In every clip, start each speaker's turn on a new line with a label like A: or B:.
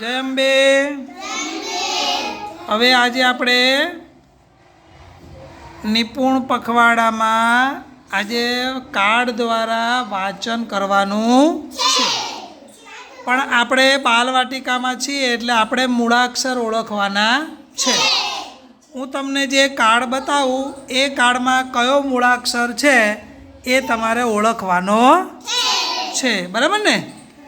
A: જય અંબે હવે આજે આપણે નિપુણ પખવાડામાં આજે કાર્ડ દ્વારા વાંચન કરવાનું છે. પણ આપણે બાલવાટિકામાં છીએ એટલે આપણે મૂળાક્ષર ઓળખવાના છે. હું તમને જે કાર્ડ બતાવું, એ કાર્ડમાં કયો મૂળાક્ષર છે, એ તમારે ઓળખવાનો છે. બરાબર ને?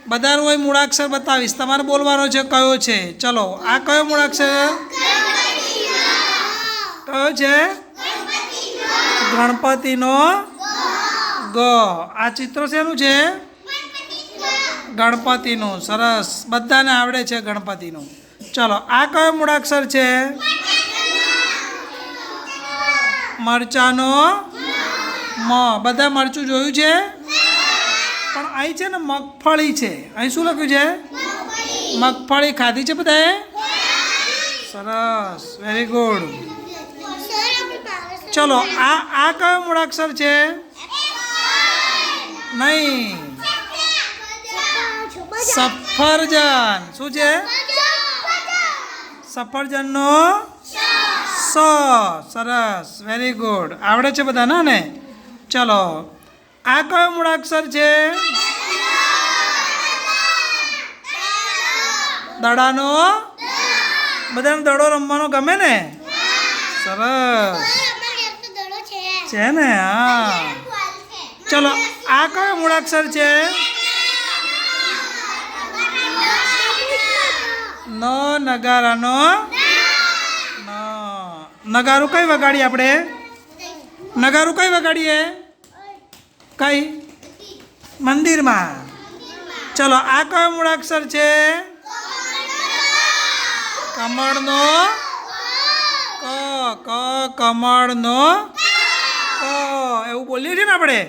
A: બધાનું હોય મૂળાક્ષર બતાવીશ. તમારે બોલવાનો છે, કયો છે? ચલો, આ કયો મૂળાક્ષર કયો છે? ગણપતિનો ગ. આ ચિત્ર શેનું છે? ગણપતિનું. સરસ. બધાને આવડે છે ગણપતિનું. ચલો, આ કયો મૂળાક્ષર છે? મરચાનો મ. બધા મરચું જોયું છે? પણ અહીં છે ને મગફળી છે. અહીં શું લખ્યું છે? મગફળી ખાધી છે બધાએ? સરસ. વેરી ગુડ ચલો, આ આ કયો મૂળાક્ષર છે? નહીં. સફરજન. શું છે? સફરજનનો સ. સરસ. વેરી ગુડ આવડે છે બધાને ને? ચલો આ કયો મૂળાક્ષર છે? દડાનો? બધાને દડો રમવાનો ગમે ને? સરસ. છે ને? હા. ચલો, આ કયો મૂળાક્ષર છે? ન, નગારાનો? નગારું કઈ વગાડીએ આપણે? નગારું કઈ વગાડીએ? કઈ? મંદિરમાં. ચલો, આ કયો મૂળાક્ષર છે? કમળનો ક ક, કમળનો ક. એવું બોલીએ છીએ ને આપણે?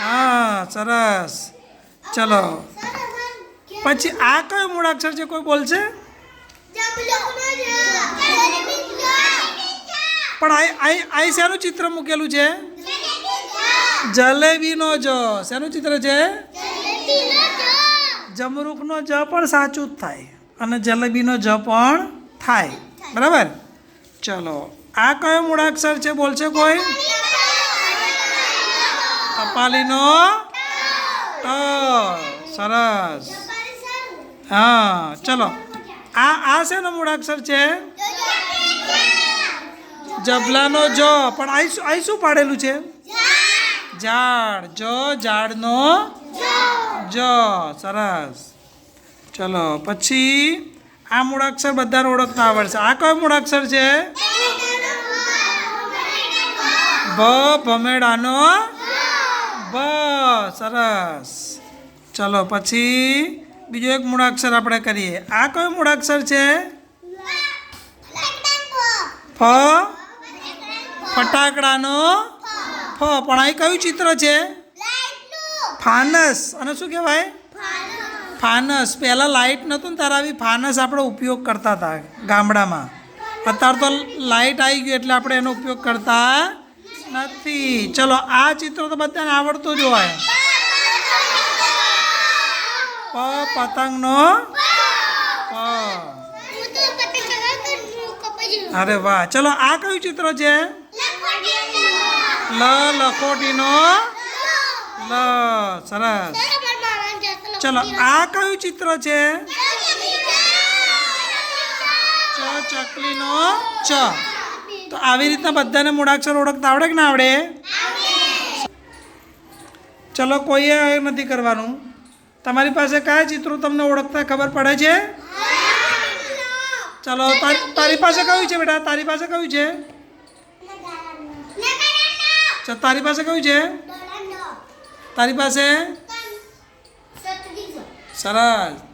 A: હા, સરસ. ચલો. પછી આ કયો મૂળાક્ષર છે? કોઈ બોલશે? પણ આઈ અહીં શેનું ચિત્ર મૂકેલું છે? જલેબીનો જ. શેનું ચિત્ર છે? જમરૂખનો જ. પણ સાચું જ થાય. અને જલેબીનો જ પણ થાય. બરાબર? ચલો. આ કયો મૂળાક્ષર છે? બોલશે કોઈ? કપાલીનો ટ સરસ. હા ચલો. આ આ શેનો મૂળાક્ષર છે? જબલાનો જ. પણ અહીં શું શું પાડેલું છે? ઝાડ જ ઝાડનો જ. સરસ. ચલો પછી આ મૂળાક્ષર બધા ઓળખતા આવડશે. આ કયો મૂળાક્ષર છે? ભ ભમેડાનો ભ સરસ. ચલો પછી બીજો એક મૂળાક્ષર આપણે કરીએ. આ કયો મૂળાક્ષર છે? ફ. ફટાકડાનો ફ પણ અહીં કયું ચિત્ર છે? ફાનસ. અને શું કહેવાય? ફાનસ. પહેલાં લાઇટ નહોતું ને ત્યારે આવી ફાનસ આપણે ઉપયોગ કરતા હતા ગામડામાં. અત્યારે તો લાઇટ આવી ગયું એટલે આપણે એનો ઉપયોગ કરતા નથી. ચલો આ ચિત્ર તો બધાને આવડતું જ હોય. પ પતંગનો પ. અરે વાહ. ચલો આ કયું ચિત્ર છે? લ લખોટીનો લ સરસ ચલો આ કયું ચિત્ર છે ચ ચકલીનો ચ તો આવી રીતના બધાને મૂળાક્ષર ઓળખતા આવડે કે ના આવડે ચલો કોઈએ નથી કરવાનું તમારી પાસે કયા ચિત્રો તમને ઓળખતા ખબર પડે છે ચલો તારી પાસે કયું છે બેટા તારી પાસે કયું છે ચલ તારી પાસે કયું છે? તારી પાસે? સરસ.